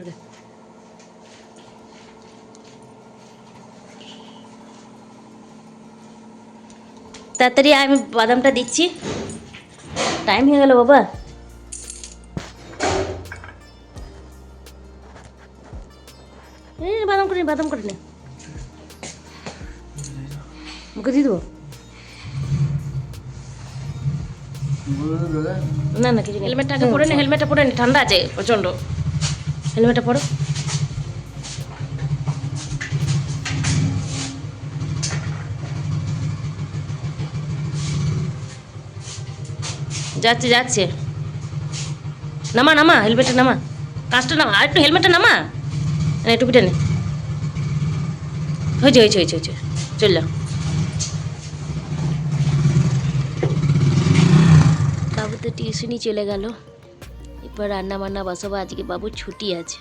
মারগে তাড়াতাড়ি আমি বাদামটা দিচ্ছি। টাইম হয়ে গেল বাবা। এই বাদাম করে নে, বাদাম করে নে। মুখে দিয়ে দেবো? না না কিছু হেলমেটটা পরে নে হেলমেটটা পরে নে ঠান্ডা আছে প্রচণ্ড। হেলমেটটা পরো। যাচ্ছে যাচ্ছে। নামা নামা হেলমেটটা নামা। কাজটা নামা, আর একটু হেলমেটটা নামা। না টুপিটা নে। হয়েছে হয়েছে হয়েছে হয়েছে। চল যাও। বাবু তো টিউশনই চলে গেল। এরপর রান্না বান্না বসাবো আজকে বাবুর ছুটি আছে।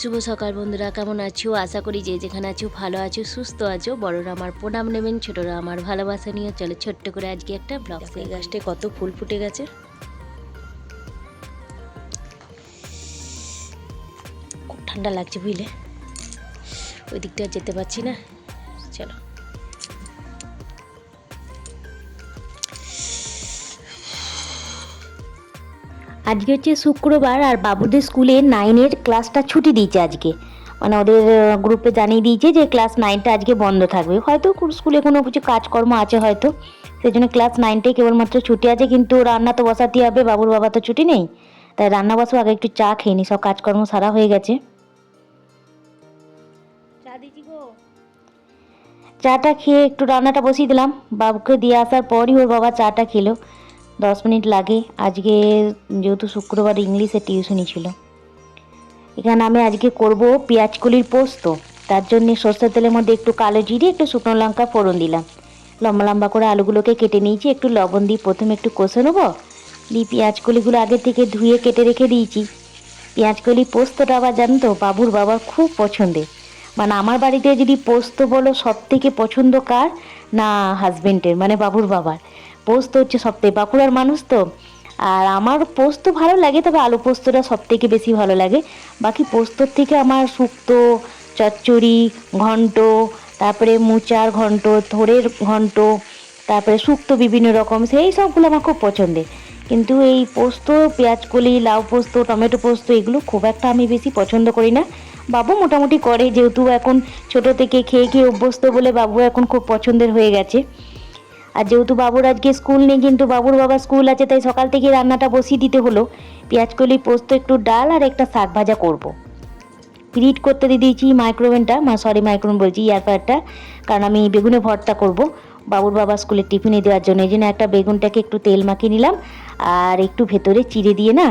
শুভ সকাল বন্ধুরা কেমন আছো? আশা করি যে যেখানে আছো ভালো আছো সুস্থ আছো। বড়রা আমার প্রণাম নেবেন ছোটরা আমার ভালোবাসা নিয়ে চলো ছোট্ট করে আজকে একটা ব্লগ সেই গাছটায় কত ফুল ফুটে গেছে। খুব ঠান্ডা লাগছে বুঝলে? ওই দিকটা আর যেতে পারছি না। আজকে হচ্ছে শুক্রবার আর বাবুদের স্কুলে নাইনের ক্লাসটা ছুটি দিয়েছে আজকে। মানে ওদের গ্রুপে জানিয়ে দিয়েছে যে ক্লাস নাইনটা আজকে বন্ধ থাকবে। হয়তো স্কুলে কোনো কিছু কাজকর্ম আছে হয়তো। সেই জন্য ক্লাস নাইনটাই কেবলমাত্র ছুটি আছে কিন্তু রান্না তো বসাতে হবে বাবুর বাবা তো ছুটি নেই। তাই রান্না বসবো আগে একটু চা খেয়ে নি সব কাজকর্ম সারা হয়ে গেছে। চাটা খেয়ে একটু রান্নাটা বসিয়ে দিলাম। বাবুকে দিয়ে আসার পরই ওর বাবা চাটা খেলো। দশ মিনিট লাগে। আজকে যেহেতু শুক্রবার ইংলিশে টিউশনি ছিল। এখানে আমি আজকে করব পেঁয়াজকলির পোস্ত। তার জন্য সর্ষের তেলের মধ্যে একটু কালো জিরে, একটু শুকনো লঙ্কা ফোড়ন দিলাম। লম্বা লম্বা করে আলুগুলোকে কেটে নিয়েছি। একটু লবণ দিয়ে প্রথমে একটু কষে নেব। দিয়ে পেঁয়াজকলিগুলো আগে থেকে ধুয়ে কেটে রেখে দিয়েছি। পেঁয়াজকলি পোস্তটা আবার জানো তো, বাবুর বাবার খুব পছন্দের মানে আমার বাড়িতে যদি পোস্ত বলো সব থেকে পছন্দ কার? না হাজবেন্ডের মানে বাবুর বাবার। পোস্ত হচ্ছে সব থেকে বাঁকুড়ার মানুষ তো। আর আমার পোস্ত ভালো লাগে, তবে আলু পোস্তটা সব থেকে বেশি ভালো লাগে। বাকি পোস্তর থেকে আমার শুক্তো, চচ্চড়ি, ঘন্ট, তারপরে মুচার ঘন্ট থোড়ের ঘন্ট, তারপরে শুক্তো বিভিন্ন রকম, সেই সবগুলো আমার খুব পছন্দের। কিন্তু এই পোস্ত পেঁয়াজকলি লাউ পোস্ত, টমেটো পোস্ত, এগুলো খুব একটা আমি বেশি পছন্দ করি না। বাবু মোটামুটি করে, যেহেতু এখন ছোট থেকে খেয়ে খেয়ে অভ্যস্ত বলে বাবু এখন খুব পছন্দের হয়ে গেছে। আর যেহেতু বাবুর আজকে স্কুল নেই, কিন্তু বাবুর বাবা স্কুল আছে, তাই সকাল থেকে রান্নাটা বসিয়ে দিতে হলো। পেঁয়াজকলি পোস্ত, একটু ডাল আর একটা শাক ভাজা করব। হিট করতে দিয়ে দিয়েছি মাইক্রোওভেনটা মা সরি মাইক্রোওভেন বলছি এয়ার ফ্রায়ারটা কারণ আমি বেগুনে ভর্তা করব। বাবুর বাবা স্কুলে টিফিনে দেওয়ার জন্য, এই জন্য একটা বেগুনটাকে একটু তেল মাখিয়ে নিলাম। আর একটু ভেতরে চিড়ে দিয়ে না,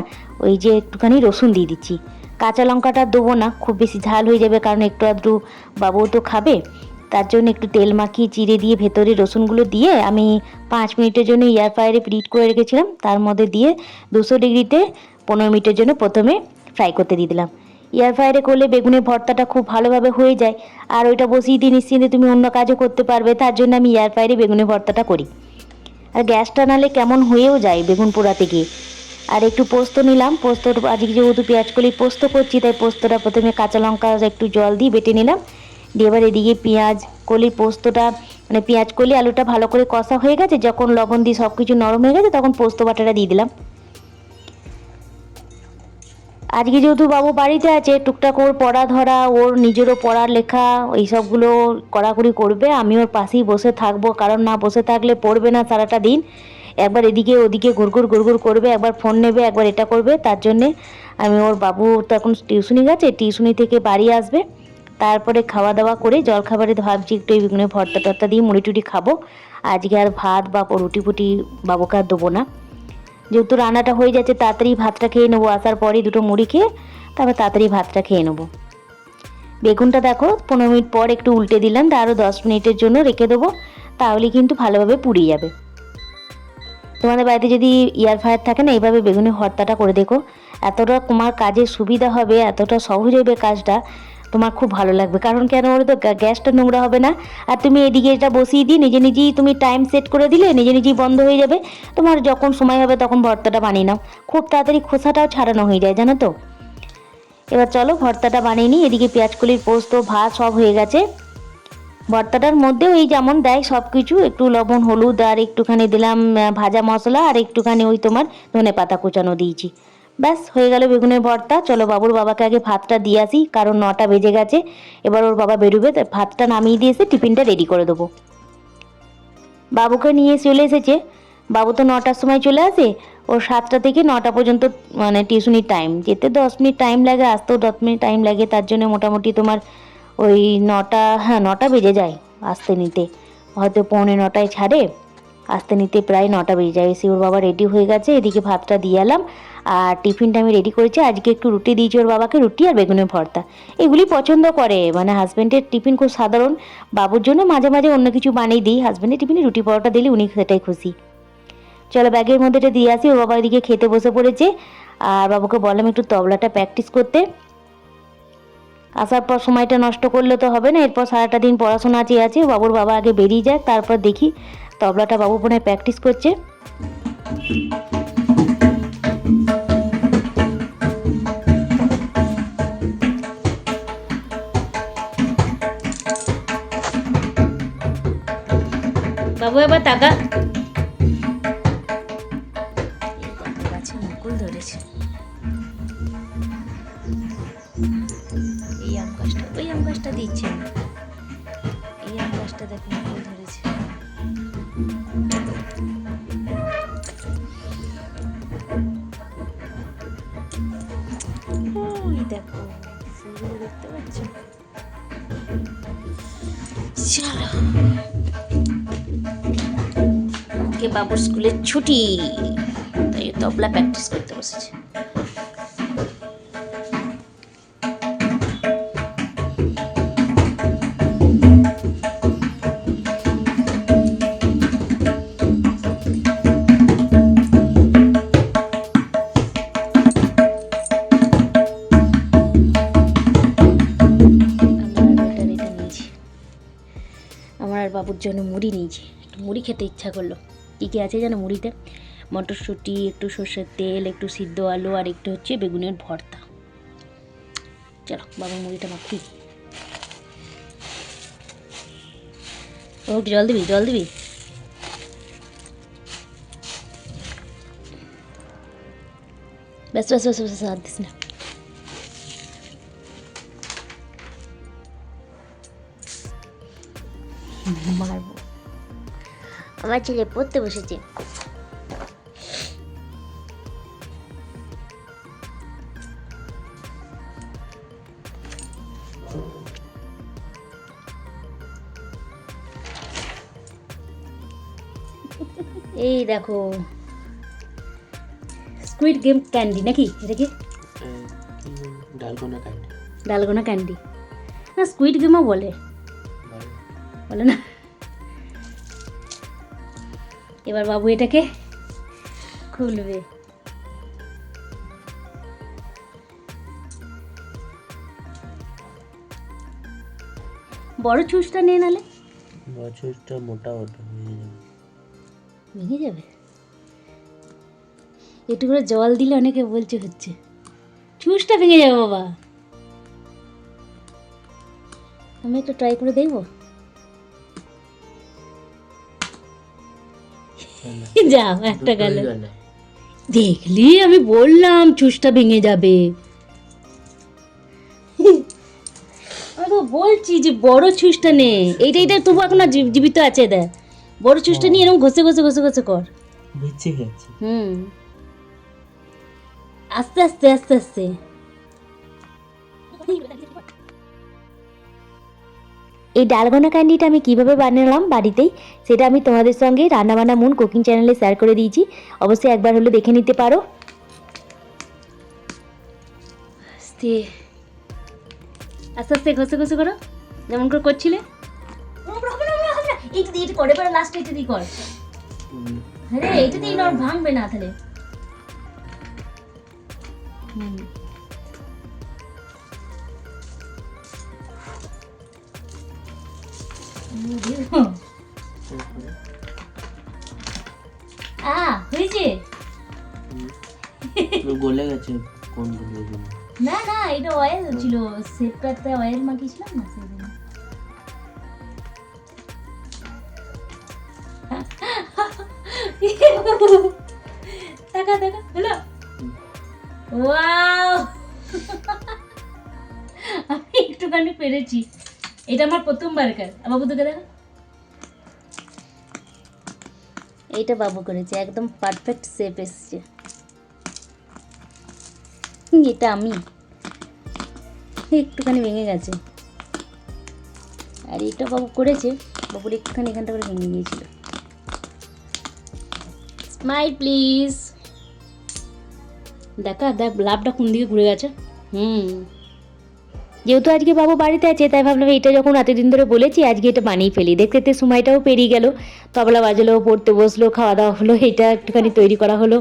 ওই যে একটুখানি রসুন দিয়ে দিচ্ছি। কাঁচা লঙ্কাটা দেবো না, খুব বেশি ঝাল হয়ে যাবে, কারণ একটু আধটু বাবুও তো খাবে। তার জন্য একটু তেল মাখিয়ে চিড়ে দিয়ে ভেতরে রসুনগুলো দিয়ে আমি পাঁচ মিনিটের জন্য এয়ার ফ্রায়ারে প্রিট করে রেখেছিলাম। তার মধ্যে দিয়ে দুশো ডিগ্রিতে পনেরো মিনিটের জন্য প্রথমে ফ্রাই করতে দিয়ে দিলাম। এয়ার ফ্রায়ারে করলে বেগুনের ভর্তাটা খুব ভালোভাবে হয়ে যায়। আর ওইটা বসিয়ে দিয়ে নিশ্চিন্তে তুমি অন্য কাজও করতে পারবে। তার জন্য আমি এয়ার ফ্রায়ারে বেগুনের ভর্তাটা করি। আর গ্যাসটা নালে কেমন হয়েও যায় বেগুন পোড়াতে গিয়ে। আর একটু পোস্ত নিলাম। পোস্ত আজকে যেহেতু পেঁয়াজ কলি পোস্ত করছি, তাই পোস্তটা প্রথমে কাঁচা লঙ্কা একটু জল দিয়ে বেটে নিলাম। দিয়ে এবার এদিকে পেঁয়াজ, কলি পোস্তটা মানে পেঁয়াজ, কলি, আলুটা ভালো করে কষা হয়ে গেছে। যখন লবণ দিয়ে সব কিছু নরম হয়ে গেছে, তখন পোস্ত বাটাটা দিয়ে দিলাম। আজকে যেহেতু বাবু বাড়িতে আছে, টুকটাক ওর পড়া ধরা ওর নিজেরও পড়ার লেখা এই সবগুলো কড়াকড়ি করবে। আমি ওর পাশেই বসে থাকব, কারণ না বসে থাকলে পড়বে না সারাটা দিন। একবার এদিকে ওদিকে ঘুরঘুর ঘুরঘুর করবে, একবার ফোন নেবে, একবার এটা করবে। তার জন্যে আমি ওর বাবু তো এখন টিউশনি গেছে, টিউশনি থেকে বাড়ি আসবে। তারপরে খাওয়া দাওয়া করে জল খাবারে ভাবছি একটু এই বেগুনের ভর্তা টর্তা দিয়ে মুড়ি টুড়ি খাব। আজকে আর ভাত বা রুটি ফুটি বাবুকে আর দেবো না। যেহেতু রান্নাটা হয়ে যাচ্ছে, তাড়াতাড়ি ভাতটা খেয়ে নেব। আসার পরেই দুটো মুড়ি খেয়ে তারপর তাড়াতাড়ি ভাতটা খেয়ে নেব। বেগুনটা দেখো, পনেরো মিনিট পর একটু উল্টে দিলাম, তা আরও দশ মিনিটের জন্য রেখে দেবো তাহলে কিন্তু ভালোভাবে পুড়িয়ে যাবে। তোমাদের বাড়িতে যদি এয়ার ফায়ার থাকে না, এইভাবে বেগুনের ভর্তাটা করে দেখো। এতটা তোমার কাজে সুবিধা হবে, এতটা সহজ হবে কাজটা তোমার খুব ভালো লাগবে। কারণ কেন বলো তো গ্যা- গ্যাসটা নোংরা হবে না। আর তুমি এদিকে এটা বসিয়ে দিয়ে নিজে নিজেই তুমি টাইম সেট করে দিলে, নিজে নিজেই বন্ধ হয়ে যাবে। তোমার যখন সময় হবে তখন ভর্তাটা বানিয়ে নাও। খুব তাড়াতাড়ি খোসাটাও ছাড়ানো হয়ে যায়, জানো তো? এবার চলো ভর্তাটা বানিয়ে নিই। এদিকে পেঁয়াজকলির পোস্ত, ভাত সব হয়ে গেছে। ভর্তাটার মধ্যেও এই যেমন দেয় সব কিছু একটু লবণ, হলুদ, আর একটুখানি দিলাম ভাজা মশলা, আর একটুখানি ওই তোমার ধনে পাতা কুচানো দিয়েছি। ব্যাস, হয়ে গেল বেগুনের ভর্তা। চলো বাবুর বাবাকে আগে ভাতটা দিয়ে আসি, কারণ নটা বেজে গেছে। এবার ওর বাবা বেরোবে ভাতটা নামিয়ে দিয়ে এসে টিফিনটা রেডি করে দেবো। বাবুকে নিয়ে চলে এসেছে। বাবু তো নটার সময় চলে আসে। ওর সাতটা থেকে নটা পর্যন্ত মানে টিউশনির টাইম যেতে দশ মিনিট টাইম লাগে, আসতেও দশ মিনিট টাইম লাগে। তার জন্য মোটামুটি তোমার ওই নটা হ্যাঁ নটা বেজে যায় আসতে নিতে। হয়তো পৌনে নটায় ছাড়ে। আসতে নিতে প্রায় নটা বেজে যায় এসে ওর বাবা রেডি হয়ে গেছে, এদিকে ভাতটা দিয়ে এলাম। আর টিফিনটা আমি রেডি করেছি। আজকে একটু রুটি দিয়েছি ওর বাবাকে, রুটি আর বেগুনের ভর্তা। এগুলি পছন্দ করে। মানে হাজব্যান্ডের টিফিন খুব সাধারণ। বাবুর জন্য মাঝে মাঝে অন্য কিছু বানিয়ে দিই। হাজব্যান্ডের টিফিনে রুটি পরোটা দিলে উনি সেটাই খুশি। চলো ব্যাগের মধ্যে এটা দিয়ে আসি। ওর বাবা এদিকে খেতে বসে পড়েছে। আর বাবুকে বললাম একটু তবলাটা প্র্যাকটিস করতে। আসার পর সময়টা নষ্ট করলে তো হবে না। এরপর সারাটা দিন পড়াশোনা চেয়ে আছে। বাবুর বাবা আগে বেরিয়ে যাক, তারপর দেখি। তবলাটা বাবু বোনের প্র্যাকটিস করছে। বাবু এবার তাকা দেখো দেখতে বাবুর স্কুলের ছুটি। তাই তবলা প্র্যাকটিস করতে বসেছে। বাবুর জন্য মুড়ি নিয়েছি। একটু মুড়ি খেতে ইচ্ছা করল। কী কী আছে যেন মুড়িতে? মটরশুঁটি, একটু সর্ষের তেল, একটু সিদ্ধ আলু আর একটু হচ্ছে বেগুনের ভর্তা। চলো বাবা মুড়িটা মাখি। ও জল দিবি জল দিবি? ব্যাস ব্যাস ব্যাস ব্যাস, আর দিস না। মারবো আমার ছেলে পড়তে বসেছে এই দেখো। স্কুইড গেম ক্যান্ডি নাকি? এটা কি? ডালগোনা কাইন্ড ডালগোনা ক্যান্ডি না স্কুইড গেমও বলে। বলে না। এবার বাবু এটাকে খুলবে। বড় চুষটা নিয়ে নালে। বছরটা মোটা ওটা ভেঙে যাবে? একটু করে জল দিলে অনেকে বলছে হচ্ছে। চুষটা ভেঙে যাবে বাবা। আমি একটু ট্রাই করে দেখব। যাও একটা গেল। দেখলি আমি বললাম চুষটা ভেঙে যাবে। আমি তো বলছি যে বড় চুষটা নে। এইটা এইটা তবু এখন আর জীবিত আছে দেখ। বড় চুষটা নিয়ে এরকম ঘষে ঘষে ঘষে ঘষে কর। হুম। আস্তে আস্তে আস্তে আস্তে। এই ডালগোনা ক্যান্ডিটা আমি কীভাবে বানালাম বাড়িতেই সেটা আমি তোমাদের সঙ্গে রান্নাবান্না মুন কুকিং চ্যানেলে শেয়ার করে দিয়েছি। অবশ্যই একবার হলে দেখে নিতে পারো। আস্তে। আস্তে আস্তে ঘষে ঘষে করো। যেমন করে করছিলে। এইটা দিয়ে এটা করে পরে লাস্টে এটা দিয়ে কর। আরে এটা দিয়ে নর ভাঙবে না তাহলে। হুম। আ হয়েছে? গলে গেছে কোন না না এটা অয়েল ছিল। অয়েল মাখিয়েছিলাম না দেখা দেখা ওয়াও! আমি একটুখানি পেরেছি। এটা আমার প্রথমবার কার বাবু তোকে দেখা। এইটা বাবু করেছে, একদম পারফেক্ট শেপ এসছে। এটা আমি। একটুখানি ভেঙে গেছে। আর এটা বাবু করেছে, বাবুর একটুখানি এখানটা করে ভেঙে গিয়েছিল। স্মাইল প্লিজ দেখা, দেখ, লাভটা কোন দিকে ঘুরে গেছে। হুম। যেহেতু আজকে বাবু বাড়িতে আছে, তাই ভাবলাম এটা যখন এতদিন ধরে বলেছি, আজকে এটা বানিয়ে ফেলি। দেখতে দেখতে সময়টাও পেরিয়ে গেল, তবলা বাজলো, পড়তে বসল খাওয়া দাওয়া হলো, এটা একটুখানি তৈরি করা হলো।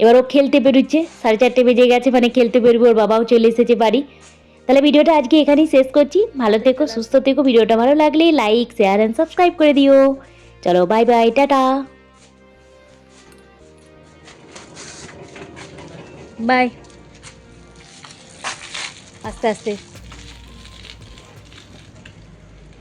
এবার ও খেলতে বেরোচ্ছে, সাড়ে চারটে বেজে গেছে মানে খেলতে বেরোবে, ওর বাবাও চলে এসেছে বাড়ি। তাহলে ভিডিওটা আজকে এখানেই শেষ করছি, ভালো থেকো, সুস্থ থেকো, ভিডিওটা ভালো লাগলে লাইক শেয়ার অ্যান্ড সাবস্ক্রাইব করে দিও। চলো বাই বাই টাটা। বাই আস্তে আস্তে।